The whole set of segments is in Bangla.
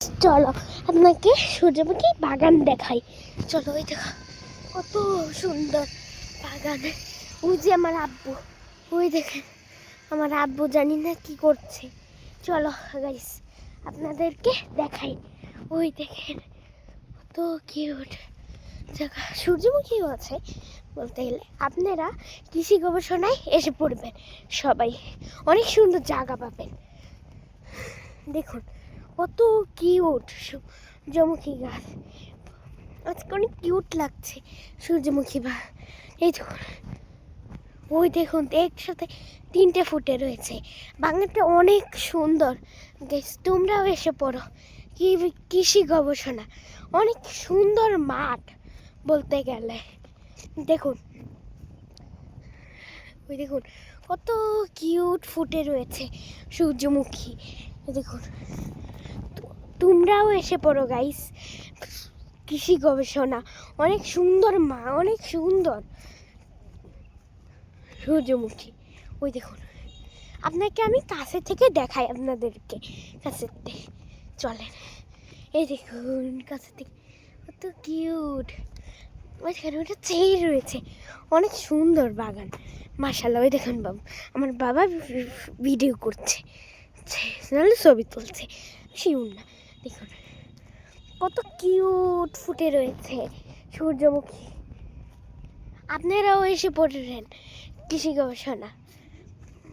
চলো, আপনাকে সূর্যমুখী বাগান দেখাই। চলো, ওই দেখো, কত সুন্দর বাগান। ওই যে আমার আব্বু, ওই দেখেন, আমার আব্বু জানি না কি করছে। চলো গাইস আপনাদেরকে দেখাই। ওই দেখেন, কত কিউট জায়গা, সূর্যমুখীও আছে বলতে গেলে। আপনারা কৃষি গবেষণায় এসে পড়বেন সবাই। অনেক সুন্দর জায়গা পাবেন। দেখুন কত কিউট সূর্যমুখী গাছ। আজকে অনেক কিউট লাগছে সূর্যমুখী বা এই দেখুন। ওই দেখুন, একসাথে তিনটে ফুটে রয়েছে। বাগানটা অনেক সুন্দর। তোমরাও এসে পড়ো। কি কৃষি গবেষণা। অনেক সুন্দর মাঠ বলতে গেলে। দেখুন। ওই দেখুন, কত কিউট ফুটে রয়েছে সূর্যমুখী। দেখুন। তোমরাও এসে পড়ো গাইস কৃষি গবেষণা। অনেক সুন্দর মা, অনেক সুন্দর। সূর্যমুখী, ওই দেখুন। আপনাকে আমি কাছে থেকে দেখাই আপনাদেরকে কাছের চলেন। এই দেখুন, কাছে থেকে। কত কিউট ওইখানে ওটা চেয়ে রয়েছে। অনেক সুন্দর বাগান। মার্শাল্লাহ ওই দেখুন বাবু। আমার বাবা ভিডিও করছে। নাহলে ছবি তুলছে। শিউন না। দেখুন কত কিউট ফুটে রয়েছে সূর্যমুখী। আপনারাও এসে পড়েছেন কৃষি গবেষণা।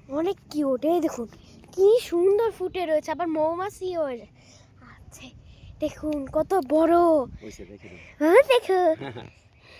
অনেক কিউট এই দেখুন কি সুন্দর ফুটে রয়েছে আবার মৌমাছিও আছে। দেখুন কত বড়। দেখুন হ্যাঁ দেখো